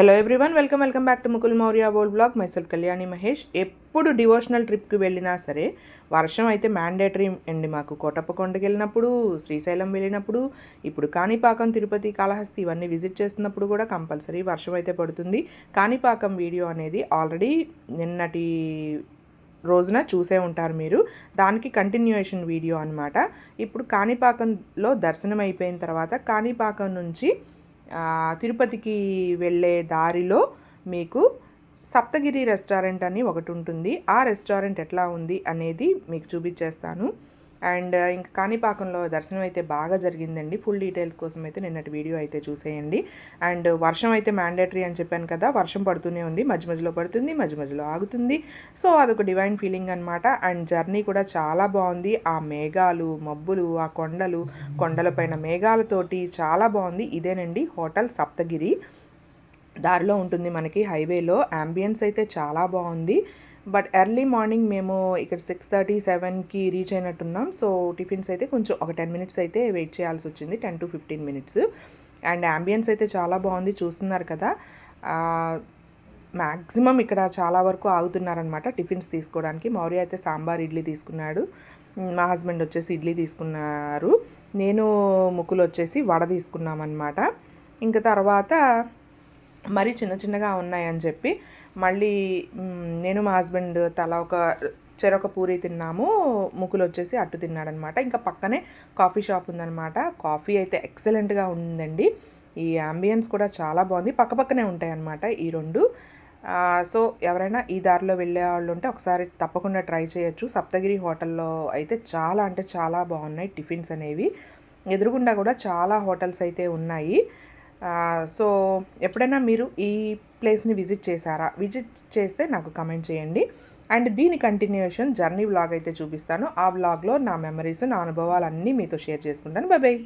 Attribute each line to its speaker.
Speaker 1: Hello everyone welcome welcome back to Mukul Maurya world blog myself Kalyani Mahesh ఎప్పుడు devotional ట్రిప్కి వెళ్ళినా సరే వర్షం అయితే మ్యాండేటరీ అండి మాకు. కోటప్పకొండకి వెళ్ళినప్పుడు శ్రీశైలం వెళ్ళినప్పుడు ఇప్పుడు కాణిపాకం తిరుపతి కాళహస్తి ఇవన్నీ విజిట్ చేస్తున్నప్పుడు కూడా కంపల్సరీ వర్షం అయితే పడుతుంది. కాణిపాకం వీడియో అనేది ఆల్రెడీ నిన్నటి రోజున చూసే ఉంటారు మీరు. దానికి కంటిన్యూయేషన్ వీడియో అనమాట ఇప్పుడు కాణిపాకంలో దర్శనం అయిపోయిన తర్వాత కాణిపాకం నుంచి తిరుపతికి వెళ్ళే దారిలో మీకు సప్తగిరి రెస్టారెంట్ అని ఒకటి ఉంటుంది. ఆ రెస్టారెంట్ ఎట్లా ఉంది అనేది మీకు చూపించేస్తాను. అండ్ ఇంకా కాణిపాకంలో దర్శనం అయితే బాగా జరిగిందండి. ఫుల్ డీటెయిల్స్ కోసం అయితే నిన్నటి వీడియో అయితే చూసేయండి. అండ్ వర్షం అయితే మ్యాండేటరీ అని చెప్పాను కదా వర్షం పడుతూనే ఉంది. మధ్య మధ్యలో పడుతుంది మధ్య మధ్యలో ఆగుతుంది. సో అదొక డివైన్ ఫీలింగ్ అనమాట అండ్ జర్నీ కూడా చాలా బాగుంది. ఆ మేఘాలు మబ్బులు ఆ కొండలు కొండలపైన మేఘాలతోటి చాలా బాగుంది. ఇదేనండి హోటల్ సప్తగిరి. దారిలో ఉంటుంది మనకి హైవేలో. అంబియన్స్ అయితే చాలా బాగుంది. బట్ ఎర్లీ మార్నింగ్ మేము ఇక్కడ సిక్స్ థర్టీ సెవెన్కి రీచ్ అయినట్టున్నాం. సో టిఫిన్స్ అయితే కొంచెం ఒక టెన్ మినిట్స్ అయితే వెయిట్ చేయాల్సి వచ్చింది ten to fifteen minutes. And ambience అయితే చాలా బాగుంది చూస్తున్నారు కదా. మ్యాక్సిమం ఇక్కడ చాలా వరకు ఆగుతున్నారనమాట టిఫిన్స్ తీసుకోవడానికి. మౌర్య అయితే సాంబార్ ఇడ్లీ తీసుకున్నాడు. మా హస్బెండ్ వచ్చేసి ఇడ్లీ తీసుకున్నారు. నేను ముక్కులు వచ్చేసి వడ తీసుకున్నామన్నమాట. ఇంకా తర్వాత మరీ చిన్న చిన్నగా ఉన్నాయని చెప్పి మళ్ళీ నేను మా హస్బెండ్ తల ఒక చెరొక పూరి తిన్నాము ముక్కులు వచ్చేసి అట్టు తిన్నాడనమాట. ఇంకా పక్కనే కాఫీ షాప్ ఉందనమాట. కాఫీ అయితే ఎక్సలెంట్గా ఉందండి. ఈ అంబియన్స్ కూడా చాలా బాగుంది. పక్క పక్కనే ఉంటాయి అన్నమాట ఈ రెండు. సో ఎవరైనా ఈ దారిలో వెళ్ళే వాళ్ళు ఉంటే ఒకసారి తప్పకుండా ట్రై చేయొచ్చు. సప్తగిరి హోటల్లో అయితే చాలా అంటే చాలా బాగున్నాయి టిఫిన్స్ అనేవి. ఎదురుగుండా కూడా చాలా హోటల్స్ అయితే ఉన్నాయి. సో ఎప్పుడైనా మీరు ఈ ప్లేస్ని విజిట్ చేశారా? విజిట్ చేస్తే నాకు కమెంట్ చేయండి. అండ్ దీని కంటిన్యూషన్ జర్నీ వ్లాగ్ అయితే చూపిస్తాను. ఆ వ్లాగ్లో నా మెమరీస్ నా అనుభవాలన్నీ మీతో షేర్ చేసుకుంటాను. బాయ్